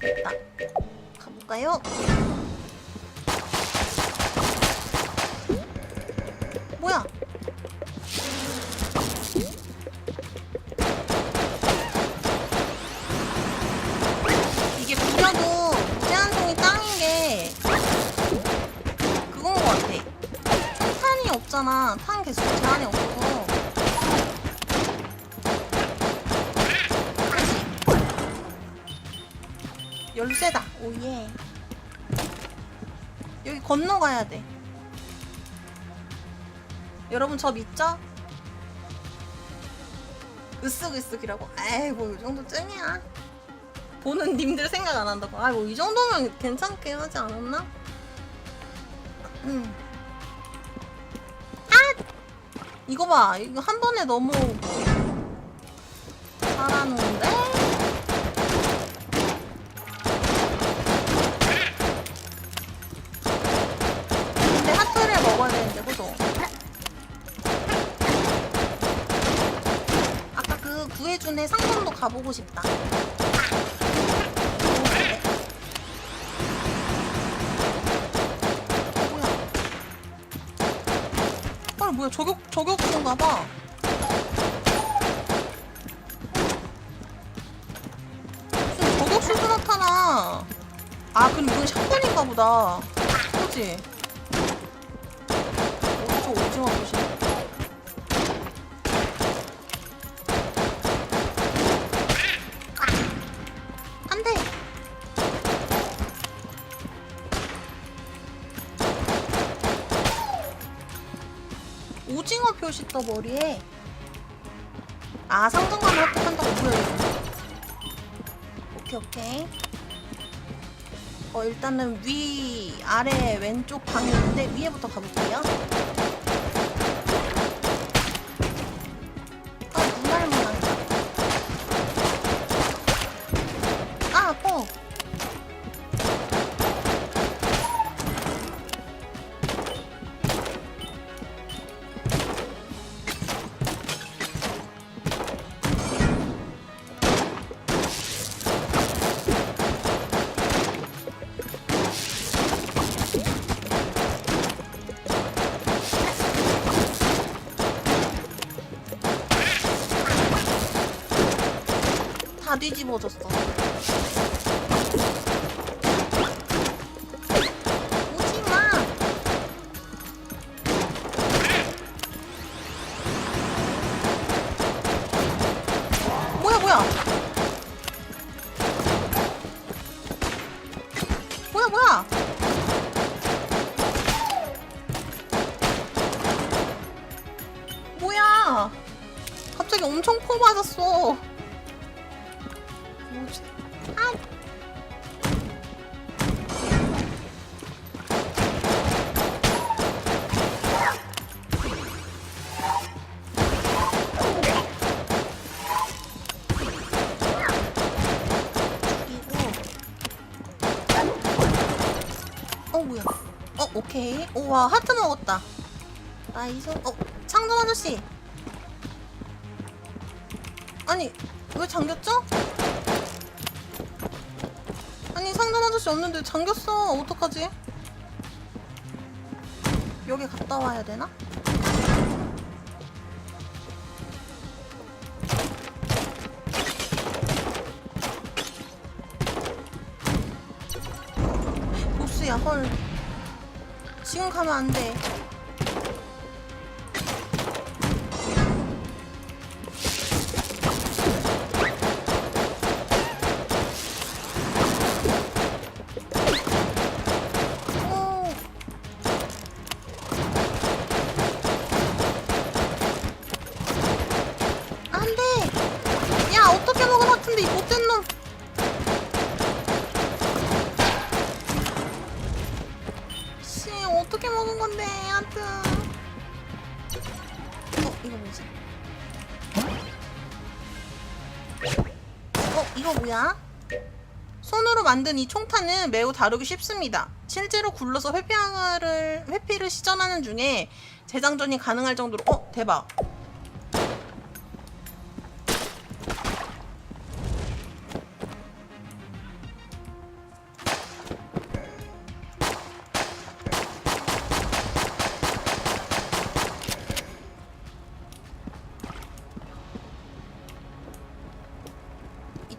됐다. 가볼까요? 뭐야? 이게 부려도 무제한통이 짱인 게 그건 것 같아. 탄이 없잖아. 탄 개수 제한이 없어 열쇠다. 오예. 여기 건너가야 돼. 여러분 저 믿죠? 으쓱으쓱이라고? 에이 뭐 이 정도 쯤이야. 보는 님들 생각 안 한다고. 아뭐이 정도면 괜찮게 하지 않았나? 음. 아! 이거 봐. 이거 한 번에 너무 애 상점도 가보고 싶다. 어? 아, 뭐야? 저격, 저격수인가 봐. 무슨 저격수도 나타나. 아, 그럼 이건 샷건인가 보다. 그지? 어, 저 오징어 보시네. 표시 떠 머리에. 아, 상정감을 획득한다고 보여요. 오케이, 오케이. 어, 일단은 위, 아래, 왼쪽 있는데 위에부터 가볼게요. 다 뒤집어졌어. 오지 마. 뭐야 뭐야? 뭐야 뭐야? 뭐야? 갑자기 엄청 퍼 맞았어. 뭐지? 아! 어 뭐야? 어 오케이. 오와 하트 먹었다. 나이스. 어 창돈 아저씨. 아니 왜 잠겼죠? 아니 상전 아저씨 없는데 잠겼어 어떡하지? 여기 갔다 와야 되나? 보스야 헐 지금 가면 안돼 같은데, 이 못된 놈! 씨, 어떻게 먹은 건데, 하여튼. 어, 이거 뭐지? 어, 이거 뭐야? 손으로 만든 이 총탄은 매우 다루기 쉽습니다. 실제로 굴러서 회피를, 회피를 시전하는 중에 재장전이 가능할 정도로, 어, 대박.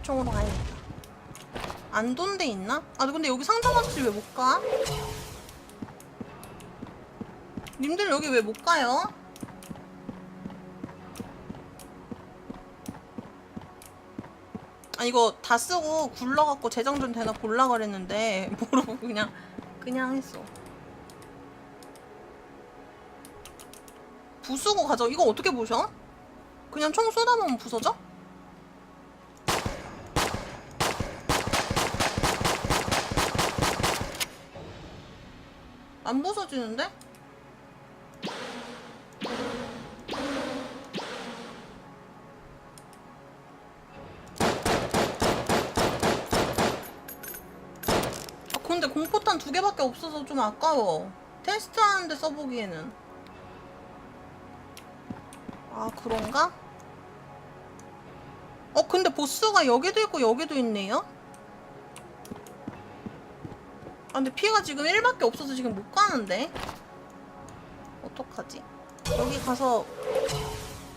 총으로 가야겠다. 안돈 데 있나? 아 근데 여기 상점 아저씨 왜못 가? 님들 여기 왜 못 가요? 아 이거 다 쓰고 굴러갖고 재정전 되나 볼라 그랬는데 모르고 그냥 그냥 했어. 부수고 가져. 이거 어떻게 보셔? 그냥 총 쏟아놓으면 부서져? 안 부서지는데? 아, 근데 공포탄 두 개밖에 없어서 좀 아까워. 테스트하는데 써보기에는. 아, 그런가? 어, 근데 보스가 여기도 있고 여기도 있네요? 아, 근데 피가 지금 1밖에 없어서 지금 못 가는데? 어떡하지? 여기 가서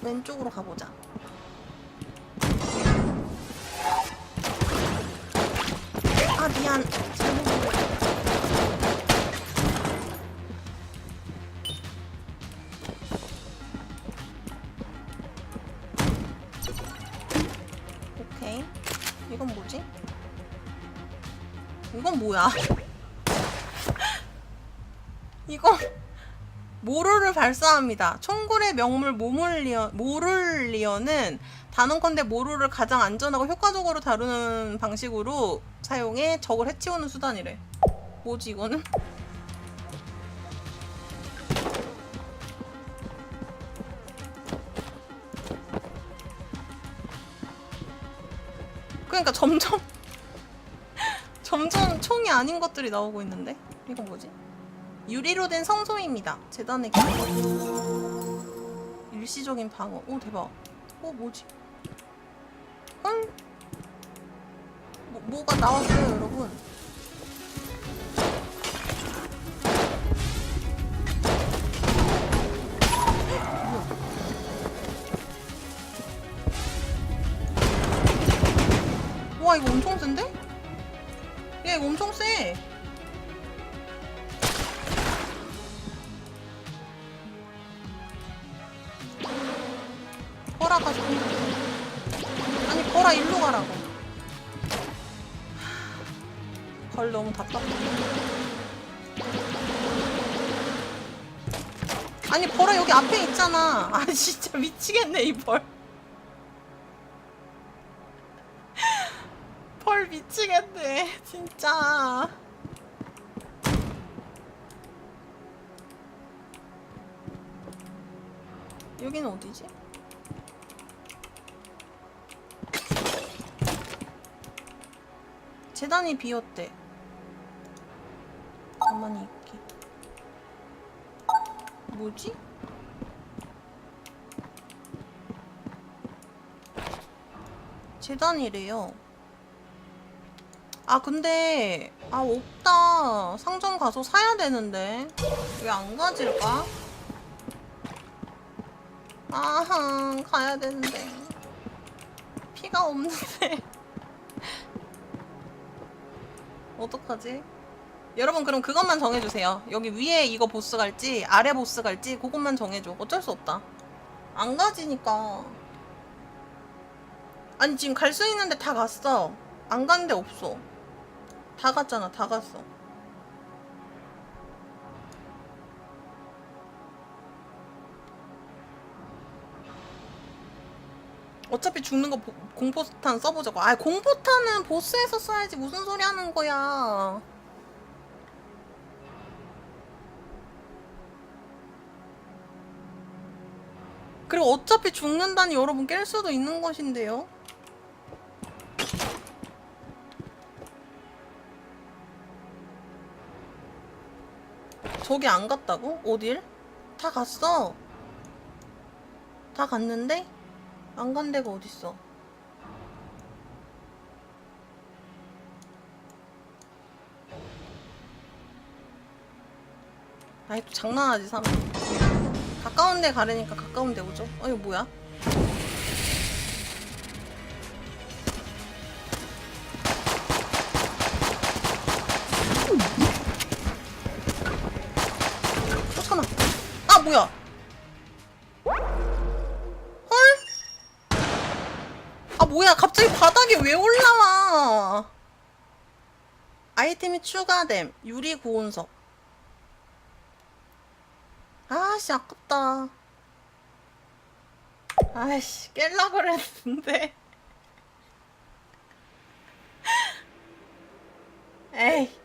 왼쪽으로 가보자. 아, 미안. 잘못. 오케이. 이건 뭐지? 이건 뭐야? 이거 모르를 발사합니다. 총굴의 명물 모물리어, 모룰리어는 단언컨대 모루를 가장 안전하고 효과적으로 다루는 방식으로 사용해 적을 해치우는 수단이래. 뭐지 이거는? 그러니까 점점 점점 총이 아닌 것들이 나오고 있는데 이건 뭐지? 유리로 된 성소입니다. 재단의 기본 일시적인 방어. 오 대박. 어 뭐지? 헐? 뭐, 뭐가 나왔어요 여러분? 와 이거 엄청 센데? 야 이거 엄청 세. 버라 가지고 아니 버라 일로 가라고. 벌 너무 답답해. 아니 버라 여기 앞에 있잖아. 아 진짜 미치겠네 이벌. 벌 미치겠네 진짜. 여기는 어디지? 재단이 비었대. 가만히 있기. 뭐지? 재단이래요. 아 근데 아 없다. 상점 가서 사야 되는데 왜 안 가질까? 아하 가야 되는데 피가 없는데. 어떡하지? 여러분 그럼 그것만 정해주세요. 여기 위에 이거 보스 갈지 아래 보스 갈지 그것만 정해줘. 어쩔 수 없다. 안 가지니까. 아니 지금 갈 수 있는데 다 갔어. 안 간 데 없어. 다 갔잖아. 다 갔어. 어차피 죽는 거 보- 공포탄 써보자고. 아, 공포탄은 보스에서 써야지. 무슨 소리 하는 거야. 그리고 어차피 죽는다니 여러분 깰 수도 있는 것인데요. 저기 안 갔다고? 어딜? 다 갔어. 다 갔는데? 안 간 데가 어딨어? 아이 또 장난하지 삼. 가까운 데 가려니까 가까운 데 오죠. 어 이거 뭐야? 바닥에 왜 올라와? 아이템이 추가됨. 유리 고온석. 아씨 아깝다. 아이씨 깰라 그랬는데. 에이